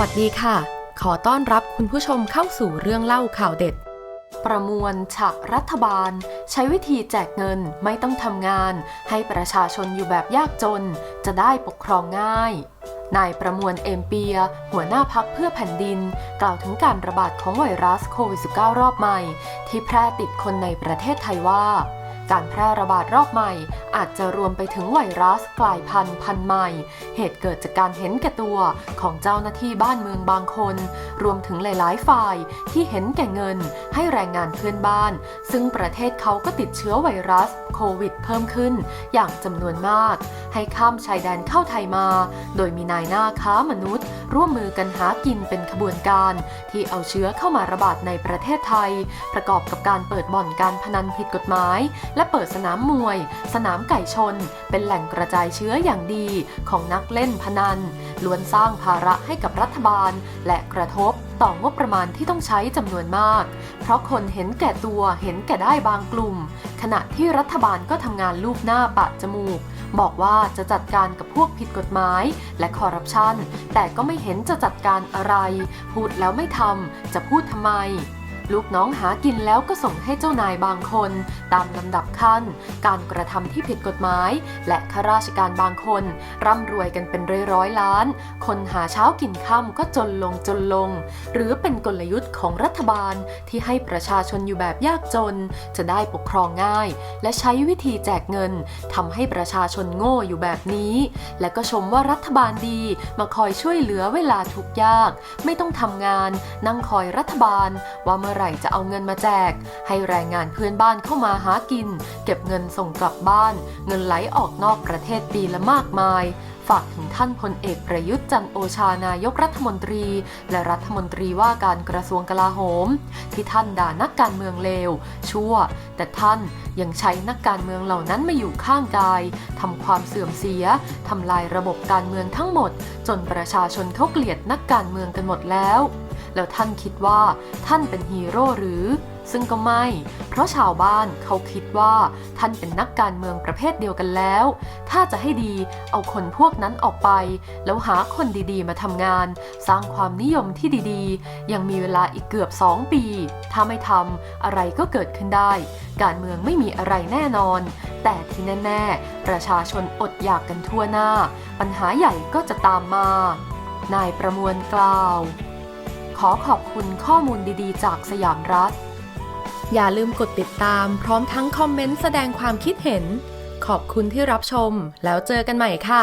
วัสดีค่ะ ขอต้อนรับคุณผู้ชมเข้าสู่เรื่องเล่าข่าวเด็ด ประมวลฉะรัฐบาล ใช้วิธีแจกเงินไม่ต้องทำงาน ให้ประชาชนอยู่แบบยากจน จะได้ปกครองง่าย นายประมวลเอมเปีย หัวหน้าพักเพื่อแผ่นดิน กล่าวถึงการระบาดของไวรัสโควิด -19 รอบใหม่ ที่แพร่ติดคนในประเทศไทยว่า การแพร่ระบาดรอบใหม่ อาจจะรวมไปถึงไวรัสกลายพันธุ์พันธุ์ใหม่ เหตุเกิดจากการเห็นแก่ตัวของเจ้าหน้าที่บ้านเมืองบางคน รวมถึงหลายๆ ฝ่ายที่เห็นแก่เงินให้แรงงานเพื่อนบ้าน ซึ่งประเทศเขาก็ติดเชื้อไวรัส โควิดเพิ่มขึ้น อย่างจำนวนมาก ให้ข้ามชายแดนเข้าไทยมา โดยมีนายหน้าค้ามนุษย์ ร่วมมือกันหากินเป็นขบวนการ ที่เอาเชื้อเข้ามาระบาดในประเทศไทย ประกอบกับการเปิดบ่อนการพนันผิดกฎหมาย และเปิดสนามมวย สนามไก่ชน เป็นแหล่งกระจายเชื้ออย่างดีของนักเล่นพนัน ล้วนสร้างภาระให้กับรัฐบาล และกระทบต่องบประมาณที่ต้องใช้จำนวนมาก เพราะคนเห็นแก่ตัวเห็นแก่ได้บางกลุ่ม ขณะที่รัฐบาลก็ทำงานลูบหน้าปะจมูก บอกว่าจะจัดการกับพวกผิดกฎหมาย และคอร์รัปชันแต่ก็ไม่เห็นจะจัดการอะไร พูดแล้วไม่ทำจะพูดทำไม ลูกน้องหากินแล้วก็ส่งให้เจ้านายบางคน ตามลำดับขั้น การกระทำที่ผิดกฎหมาย และข้าราชการบางคน ร่ำรวยกันเป็นร้อยร้อยๆล้าน คนหาเช้ากินค่ำก็จนลงจนลง หรือเป็นกลยุทธ์ของรัฐบาลที่ให้ประชาชนอยู่แบบยากจน จะได้ปกครองง่าย และใช้วิธีแจกเงินทำให้ประชาชนโง่อยู่แบบนี้ และก็ชมว่ารัฐบาลดีมาคอยช่วยเหลือเวลาทุกยาก ไม่ต้องทำงาน นั่งคอยรัฐบาลว่าเมื่อไหร่จะเอาเงินมาแจก ให้แรงงานเพื่อนบ้านเข้ามาหากิน เก็บเงินส่งกลับบ้าน เงินไหลออกนอกประเทศปีละมากมาย ฝากถึงท่านพลเอกประยุทธ์จันโอชานายกรัฐมนตรี และรัฐมนตรีว่าการกระทรวงกลาโหม ที่ท่านด่านักการเมืองเลว ชั่ว แต่ท่านยังใช้นักการเมืองเหล่านั้นมาอยู่ข้างกายทำความเสื่อมเสียทำลายระบบการเมืองทั้งหมด จนประชาชนเขาเกลียดนักการเมืองกันหมดแล้ว แล้วท่านคิดว่าท่านเป็นฮีโร่หรือ ซึ่งก็ไม่ เพราะชาวบ้านเขาคิดว่าท่านเป็นนักการเมืองประเภทเดียวกันแล้ว ถ้าจะให้ดีเอาคนพวกนั้นออกไป แล้วหาคนดีๆ มาทำงาน สร้างความนิยมที่ดีๆ ยังมีเวลาอีกเกือบ 2 ปี ถ้าไม่ทำอะไรก็เกิดขึ้นได้ การเมืองไม่มีอะไรแน่นอน แต่ที่แน่ๆ ประชาชนอดอยากกันทั่วหน้า ปัญหาใหญ่ก็จะตามมา นายประมวลกล่าว ขอขอบคุณข้อมูลดีๆ จากสยามรัฐ อย่าลืมกดติดตามพร้อมทั้งคอมเมนต์แสดงความคิดเห็น ขอบคุณที่รับชมแล้วเจอกันใหม่ค่ะ